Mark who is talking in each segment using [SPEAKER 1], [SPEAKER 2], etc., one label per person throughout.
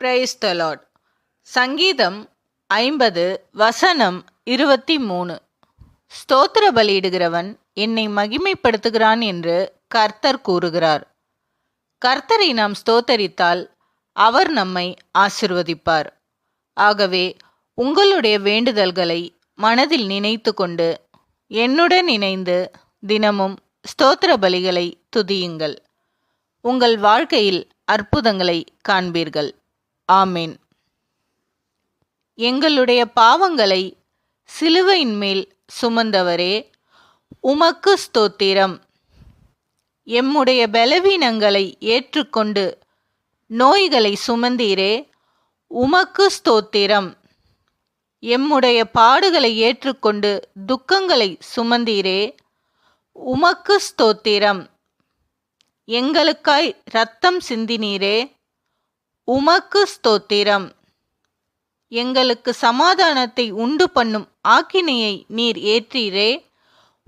[SPEAKER 1] Praise the Lord சங்கீதம் ஐம்பது வசனம் இருபத்தி மூணு ஸ்தோத்திர பலியிடுகிறவன் என்னை மகிமைப்படுத்துகிறான் என்று கர்த்தர் கூறுகிறார். கர்த்தரை நாம் ஸ்தோத்தரித்தால் அவர் நம்மை ஆசிர்வதிப்பார். ஆகவே உங்களுடைய வேண்டுதல்களை மனதில் நினைத்து கொண்டு என்னுடன் இணைந்து தினமும் ஸ்தோத்திர பலிகளை துதியுங்கள். உங்கள் வாழ்க்கையில் அற்புதங்களை காண்பீர்கள். ஆமேன். எங்களுடைய பாவங்களை சிலுவையின் மேல் சுமந்தவரே உமக்கு ஸ்தோத்திரம். எம்முடைய பலவீனங்களை ஏற்றுக்கொண்டு நோய்களை சுமந்தீரே உமக்கு ஸ்தோத்திரம். எம்முடைய பாடுகளை ஏற்றுக்கொண்டு துக்கங்களை சுமந்தீரே உமக்கு ஸ்தோத்திரம். எங்களுக்காய் இரத்தம் சிந்தினீரே உமக்கு ஸ்தோத்திரம். எங்களுக்கு சமாதானத்தை உண்டு பண்ணும் ஆக்கினையை நீர் ஏற்றீரே.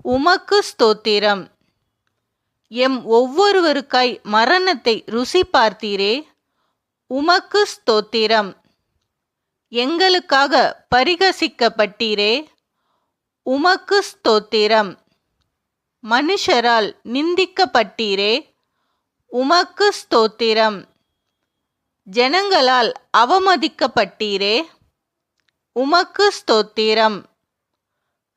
[SPEAKER 1] உமக்கு ஸ்தோத்திரம். எம் ஒவ்வொருவருக்காய் மரணத்தை ருசி பார்த்தீரே. உமக்கு ஸ்தோத்திரம். எங்களுக்காக பரிகசிக்கப்பட்டீரே. உமக்கு ஸ்தோத்திரம். மனுஷரால் நிந்திக்கப்பட்டீரே. உமக்கு ஸ்தோத்திரம். ஜனங்களால் அவமதிக்கப்பட்டீரே. உமக்கு ஸ்தோத்திரம்.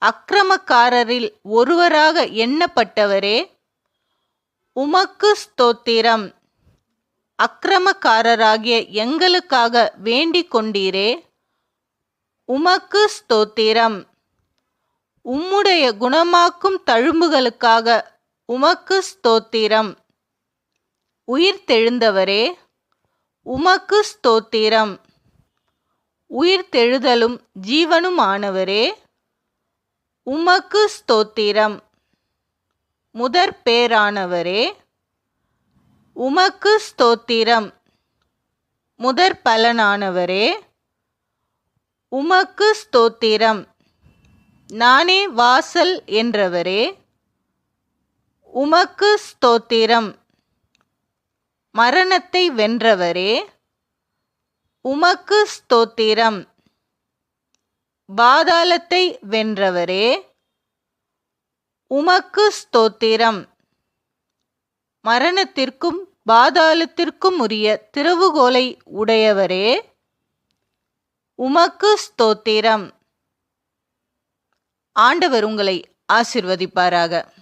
[SPEAKER 1] அக்கிரமக்காரரில் ஒருவராக எண்ணப்பட்டவரே. உமக்கு ஸ்தோத்திரம். அக்கிரமக்காரராகிய எங்களுக்காக வேண்டிக் கொண்டீரே. உமக்கு ஸ்தோத்திரம். உம்முடைய குணமாக்கும் தழும்புகளுக்காக உமக்கு ஸ்தோத்திரம். உயிர் தெழுந்தவரே உமக்கு ஸ்தோத்திரம். உயிர் தெழுதலும் ஜீவனுமானவரே உமக்கு ஸ்தோத்திரம். முதற் பேரானவரே உமக்கு ஸ்தோத்திரம். முதற் பலனானவரே உமக்கு ஸ்தோத்திரம். நானே வாசல் என்றவரே உமக்கு ஸ்தோத்திரம். மரணத்தை வென்றவரே உமக்கு ஸ்தோத்திரம். பாதாளத்தை வென்றவரே உமக்கு ஸ்தோத்திரம். மரணத்திற்கும் பாதாளத்திற்கும் உரிய திறவுகோலை உடையவரே உமக்கு ஸ்தோத்திரம். ஆண்டவர் உங்களை ஆசிர்வதிப்பாராக.